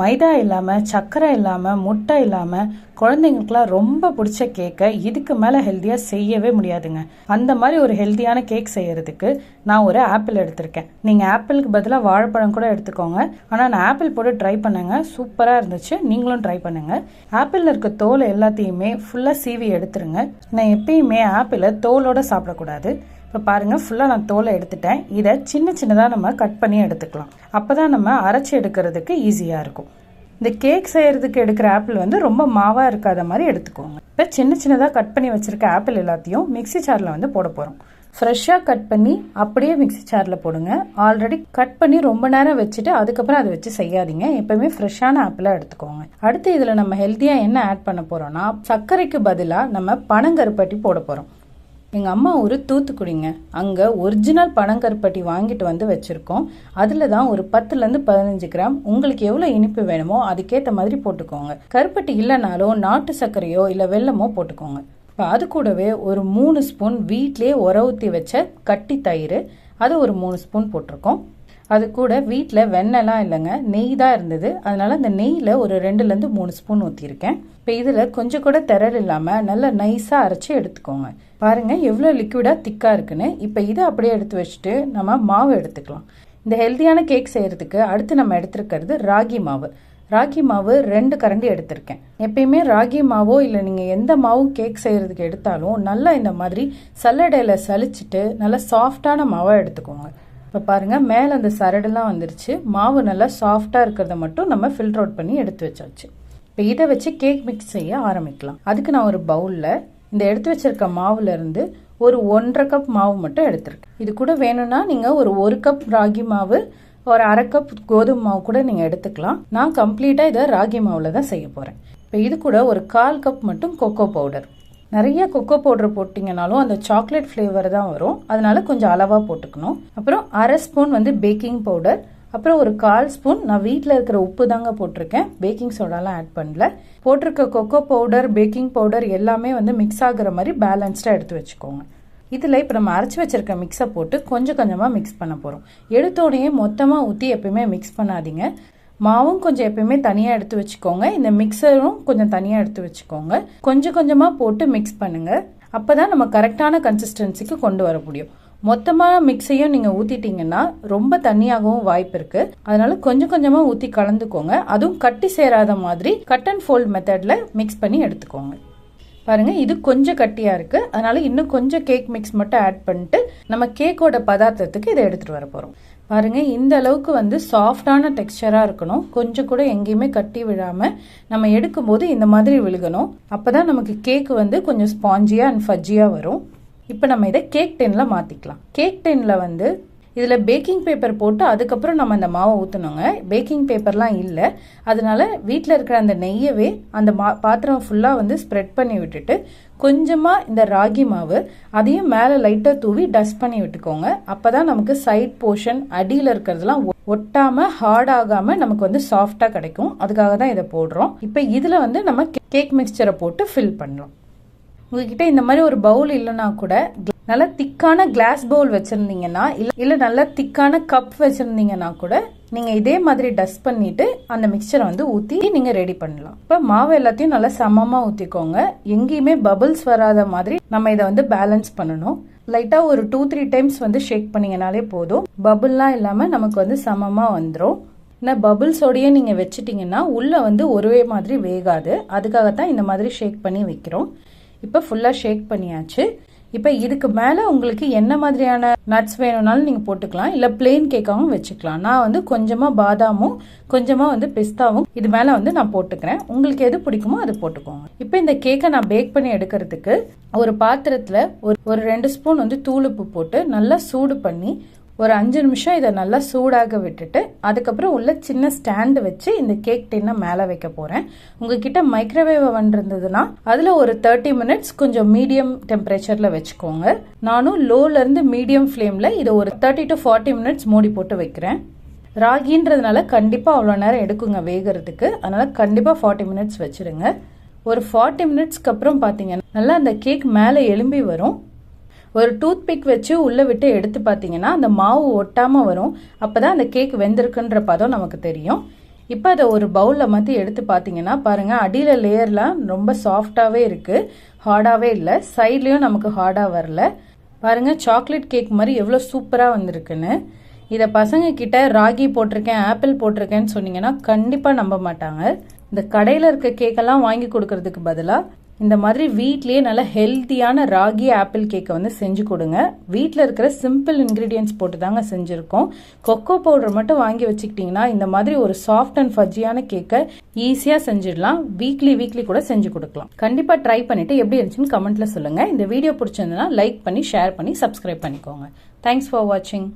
மைதா இல்லாமல் சர்க்கரை இல்லாமல் முட்டை இல்லாமல் குழந்தைங்களுக்குலாம் ரொம்ப பிடிச்ச கேக்கை இதுக்கு மேலே ஹெல்த்தியாக செய்யவே முடியாதுங்க. அந்த மாதிரி ஒரு ஹெல்த்தியான கேக் செய்யறதுக்கு நான் ஒரு ஆப்பிள் எடுத்திருக்கேன். நீங்கள் ஆப்பிளுக்கு பதிலாக வாழைப்பழம் கூட எடுத்துக்கோங்க. ஆனால் நான் ஆப்பிள் போட்டு ட்ரை பண்ணேங்க. சூப்பராக இருந்துச்சு. நீங்களும் ட்ரை பண்ணுங்கள் ஆப்பிளில் இருக்க தோல் எல்லாத்தையுமே ஃபுல்லாக சீவி எடுத்துருங்க. நான் எப்பயுமே ஆப்பிளை தோலோட சாப்பிடக்கூடாது. இப்போ பாருங்கள் ஃபுல்லாக நான் தோலை எடுத்துட்டேன். இதை சின்ன சின்னதாக நம்ம கட் பண்ணி எடுத்துக்கலாம். அப்போ தான் நம்ம அரைச்சி எடுக்கிறதுக்கு ஈஸியாக இருக்கும். இந்த கேக் செய்கிறதுக்கு எடுக்கிற ஆப்பிள் வந்து ரொம்ப மாவாக இருக்காத மாதிரி எடுத்துக்கோங்க. இப்போ சின்ன சின்னதாக கட் பண்ணி வச்சுருக்க ஆப்பிள் எல்லாத்தையும் மிக்ஸி சாரில் வந்து போட போகிறோம் ஃப்ரெஷ்ஷாக கட் பண்ணி அப்படியே மிக்ஸி சாரில் போடுங்க. ஆல்ரெடி கட் பண்ணி ரொம்ப நேரம் வச்சுட்டு அதுக்கப்புறம் அதை வச்சு செய்யாதீங்க. எப்பவுமே ஃப்ரெஷ்ஷான ஆப்பிளாக எடுத்துக்கோங்க. அடுத்து இதில் நம்ம ஹெல்த்தியாக என்ன ஆட் பண்ண போகிறோம்னா சர்க்கரைக்கு பதிலாக நம்ம பனங்கருப்பட்டி போட போகிறோம் எங்கள் அம்மா ஒரு தூத்துக்குடிங்க. அங்கே ஒரிஜினல் பனங்கருப்பட்டி வாங்கிட்டு வந்து வச்சுருக்கோம். அதில் தான் ஒரு பத்துலேருந்து பதினஞ்சு கிராம். உங்களுக்கு எவ்வளோ இனிப்பு வேணுமோ அதுக்கேற்ற மாதிரி போட்டுக்கோங்க. கருப்பட்டி இல்லைனாலும் நாட்டு சர்க்கரையோ இல்லை வெல்லமோ போட்டுக்கோங்க. இப்போ அது கூடவே ஒரு மூணு ஸ்பூன் வீட்டிலே உர ஊற்றி வச்ச கட்டி தயிர். அது ஒரு மூணு ஸ்பூன் போட்டிருக்கோம். அது கூட வீட்டில் வெண்ணெய்லாம் இல்லைங்க. நெய் தான் இருந்தது. அதனால அந்த நெய்யில் ஒரு ரெண்டுலேருந்து மூணு ஸ்பூன் ஊற்றிருக்கேன் இப்போ இதில் கொஞ்சம் கூட திரள் இல்லாமல் நல்லா நைஸாக அரைச்சி எடுத்துக்கோங்க. பாருங்கள் எவ்வளோ லிக்விடாக திக்காக இருக்குன்னு. இப்போ இதை அப்படியே எடுத்து வச்சுட்டு நம்ம மாவு எடுத்துக்கலாம். இந்த ஹெல்த்தியான கேக் செய்கிறதுக்கு அடுத்து நம்ம எடுத்துருக்கிறது ராகி மாவு. ராகி மாவு ரெண்டு கரண்டி எடுத்திருக்கேன். எப்பயுமே ராகி மாவோ இல்லை நீங்கள் எந்த மாவும் கேக் செய்கிறதுக்கு எடுத்தாலும் நல்லா இந்த மாதிரி சல்லடையில் சலிச்சிட்டு நல்லா சாஃப்டான மாவை எடுத்துக்கோங்க. இப்போ பாருங்கள் மேலே அந்த சரடெல்லாம் வந்துருச்சு. மாவு நல்லா சாஃப்டாக இருக்கிறத மட்டும் நம்ம ஃபில்டர் அவுட் பண்ணி எடுத்து வச்சாச்சு. இப்போ இதை வச்சு கேக் மிக்ஸ் செய்ய ஆரம்பிக்கலாம். அதுக்கு நான் ஒரு பவுலில் இந்த எடுத்து வச்சிருக்க மாவுலேருந்து ஒரு ஒன்றரை கப் மாவு மட்டும் எடுத்திருக்கேன். இது கூட வேணும்னா நீங்கள் ஒரு ஒரு கப் ராகி மாவு ஒரு அரை கப் கோதுமை மாவு கூட நீங்கள் எடுத்துக்கலாம். நான் கம்ப்ளீட்டாக இதை ராகி மாவில் தான் செய்ய போகிறேன் இப்போ இது கூட ஒரு கால் கப் மட்டும் கொக்கோ பவுடர் நிறைய கொக்கோ பவுடர் போட்டிங்கனாலும் அந்த சாக்லேட் ஃப்ளேவர் தான் வரும். அதனால கொஞ்சம் அளவாக போட்டுக்கணும். அப்புறம் அரை ஸ்பூன் வந்து பேக்கிங் பவுடர் அப்புறம் ஒரு கால் ஸ்பூன் நான் வீட்டில் இருக்கிற உப்பு தாங்க போட்டிருக்கேன். பேக்கிங் சோடாலாம் ஆட் பண்ணல. போட்டிருக்க கொக்கோ பவுடர் பேக்கிங் பவுடர் எல்லாமே வந்து மிக்ஸ் ஆகுற மாதிரி பேலன்ஸ்டாக எடுத்து வச்சுக்கோங்க. இதில் இப்போ நம்ம அரைச்சி வச்சிருக்க மிக்ஸை போட்டு கொஞ்சம் கொஞ்சமாக மிக்ஸ் பண்ண போகிறோம் எடுத்தோடனே மொத்தமாக ஊற்றி எப்பயுமே மிக்ஸ் பண்ணாதீங்க. மாவும் கொஞ்சம் எப்பயுமே தனியாக எடுத்து வச்சுக்கோங்க. இந்த மிக்சரும் கொஞ்சம் தனியாக எடுத்து வச்சுக்கோங்க. கொஞ்சம் கொஞ்சமாக போட்டு மிக்ஸ் பண்ணுங்கள் அப்போ தான் நம்ம கரெக்டான கன்சிஸ்டன்சிக்கு கொண்டு வர முடியும். மொத்தமாக மிக்ஸையும் நீங்கள் ஊற்றிட்டீங்கன்னா ரொம்ப தண்ணியாகவும் வாய்ப்பு இருக்குது அதனால கொஞ்சம் கொஞ்சமாக ஊற்றி கலந்துக்கோங்க. அதுவும் கட்டி சேராத மாதிரி கட் அண்ட் ஃபோல்ட் மெத்தடில் மிக்ஸ் பண்ணி எடுத்துக்கோங்க. பாருங்க இது கொஞ்சம் கட்டியாக இருக்குது அதனால இன்னும் கொஞ்சம் கேக் மிக்ஸ் மட்டும் ஆட் பண்ணிட்டு நம்ம கேக்கோட பதார்த்தத்துக்கு இதை எடுத்துகிட்டு வர போகிறோம் பாருங்க இந்த அளவுக்கு வந்து சாஃப்டான டெக்ஸ்டராக இருக்கணும். கொஞ்சம் கூட எங்கேயுமே கட்டி விழாமல் நம்ம எடுக்கும்போது இந்த மாதிரி விழுகணும். அப்போ தான் நமக்கு கேக்கு வந்து கொஞ்சம் ஸ்பாஞ்சியாக அண்ட் ஃபஜ்ஜியாக வரும். இப்போ நம்ம இதை கேக் டெனில் மாற்றிக்கலாம் கேக் டெனில் வந்து இதில் பேக்கிங் பேப்பர் போட்டு அதுக்கப்புறம் நம்ம அந்த மாவை ஊற்றணுங்க பேக்கிங் பேப்பர்லாம் இல்லை. அதனால் வீட்டில் இருக்கிற அந்த நெய்யவே அந்த மா பாத்திரம் ஃபுல்லாக வந்து ஸ்ப்ரெட் பண்ணி விட்டுட்டு கொஞ்சமாக இந்த ராகி மாவு அதையும் மேலே லைட்டாக தூவி டஸ்ட் பண்ணி விட்டுக்கோங்க. அப்போ தான் நமக்கு சைட் போர்ஷன் அடியில் இருக்கிறதுலாம் ஒ- ஹார்ட் ஆகாமல் நமக்கு வந்து சாஃப்டாக கிடைக்கும். அதுக்காக தான் இதை போடுறோம். இப்போ இதில் வந்து நம்ம கேக் மிக்சரை போட்டு ஃபில் பண்ணலாம். உங்ககிட்ட இந்த மாதிரி ஒரு பவுல் இல்லைன்னா கூட நல்லா திக்கான கிளாஸ் பவுல் வச்சுருந்தீங்கன்னா இல்லை இல்லை நல்லா திக்கான கப் வச்சுருந்தீங்கன்னா கூட நீங்கள் இதே மாதிரி டஸ்ட் பண்ணிவிட்டு அந்த மிக்சரை வந்து ஊற்றி நீங்கள் ரெடி பண்ணலாம். இப்போ மாவு எல்லாத்தையும் நல்லா சமமாக ஊற்றிக்கோங்க எங்கேயுமே பபுள்ஸ் வராத மாதிரி நம்ம இதை வந்து பேலன்ஸ் பண்ணணும். லைட்டாக ஒரு டூ த்ரீ டைம்ஸ் வந்து ஷேக் பண்ணிங்கனாலே போதும். பபுள்லாம் இல்லாமல் நமக்கு வந்து சமமாக வந்துடும் ஏன்னா பபுள்ஸோடையே நீங்கள் வச்சுட்டிங்கன்னா உள்ளே வந்து ஒரே மாதிரி வேகாது. அதுக்காக தான் இந்த மாதிரி ஷேக் பண்ணி வைக்கிறோம். இப்போ ஃபுல்லாக ஷேக் பண்ணியாச்சு. இப்போ இதுக்கு மேலே உங்களுக்கு என்ன மாதிரியான நட்ஸ் வேணும்னாலும் நீங்கள் போட்டுக்கலாம். இல்லை பிளெயின் கேக்காகவும் வச்சுக்கலாம். நான் வந்து கொஞ்சமாக பாதாமும் கொஞ்சமாக வந்து பிஸ்தாவும் இது மேலே வந்து நான் போட்டுக்கிறேன். உங்களுக்கு எது பிடிக்குமோ அது போட்டுக்கோங்க. இப்போ இந்த கேக்கை நான் பேக் பண்ணி எடுக்கிறதுக்கு ஒரு பாத்திரத்தில் ஒரு ஒரு ரெண்டு ஸ்பூன் வந்து தூளுப்பு போட்டு நல்லா சூடு பண்ணி ஒரு அஞ்சு நிமிஷம் இதை நல்லா சூடாக விட்டுட்டு அதுக்கப்புறம் உள்ள சின்ன ஸ்டாண்டு வச்சு இந்த கேக் டின்னை மேலே வைக்க போகிறேன் உங்ககிட்ட மைக்ரோவேவ் அவன் இருந்ததுன்னா அதில் ஒரு தேர்ட்டி மினிட்ஸ் கொஞ்சம் மீடியம் டெம்பரேச்சரில் வச்சுக்கோங்க. நானும் லோலேருந்து மீடியம் ஃப்ளேமில் இதை ஒரு தேர்ட்டி டு ஃபார்ட்டி மினிட்ஸ் மூடி போட்டு வைக்கிறேன். ராகின்றதுனால கண்டிப்பாக அவ்வளோ நேரம் எடுக்குங்க வேகிறதுக்கு. அதனால் கண்டிப்பாக ஃபார்ட்டி மினிட்ஸ் வச்சுருங்க. ஒரு ஃபார்ட்டி மினிட்ஸ்க்கு அப்புறம் பார்த்தீங்கன்னா நல்லா அந்த கேக் மேலே எலும்பி வரும். ஒரு டூத் பிக் வச்சு உள்ளே விட்டு எடுத்து பார்த்தீங்கன்னா அந்த மாவு ஒட்டாமல் வரும். அப்போ தான் அந்த கேக் வெந்திருக்குன்ற பதம் நமக்கு தெரியும். இப்போ அதை ஒரு பவுலில் மாற்றி எடுத்து பார்த்தீங்கன்னா பாருங்கள் அடியில் லேயர்லாம் ரொம்ப சாஃப்டாகவே இருக்குது ஹார்டாகவே இல்லை. சைட்லேயும் நமக்கு ஹார்டாக வரல. பாருங்கள் சாக்லேட் கேக் மாதிரி எவ்வளோ சூப்பராக வந்திருக்குன்னு. இதை பசங்க கிட்ட ராகி போட்டிருக்கேன் ஆப்பிள் போட்டிருக்கேன்னு சொன்னீங்கன்னா கண்டிப்பாக நம்ப மாட்டாங்க. இந்த கடையில் இருக்க கேக்கெல்லாம் வாங்கி கொடுக்கறதுக்கு பதிலாக இந்த மாதிரி வீட்லேயே நல்ல ஹெல்த்தியான ராகி ஆப்பிள் கேக்கை வந்து செஞ்சு கொடுங்க. வீட்டில் இருக்கிற சிம்பிள் இன்க்ரீடியன்ஸ் போட்டு தாங்க செஞ்சுருக்கோம். கொக்கோ பவுடர் மட்டும் வாங்கி வச்சுக்கிட்டிங்கன்னா இந்த மாதிரி ஒரு சாஃப்ட் அண்ட் ஃபஜ்ஜியான கேக்கை ஈஸியாக செஞ்சிடலாம். வீக்லி வீக்லி கூட செஞ்சு கொடுக்கலாம். கண்டிப்பாக ட்ரை பண்ணிவிட்டு எப்படி இருந்துச்சுன்னு கமெண்ட்டில் சொல்லுங்கள் இந்த வீடியோ பிடிச்சிருந்ததுன்னா லைக் பண்ணி ஷேர் பண்ணி சப்ஸ்கிரைப் பண்ணிக்கோங்க. தேங்க்ஸ் ஃபார் வாட்சிங்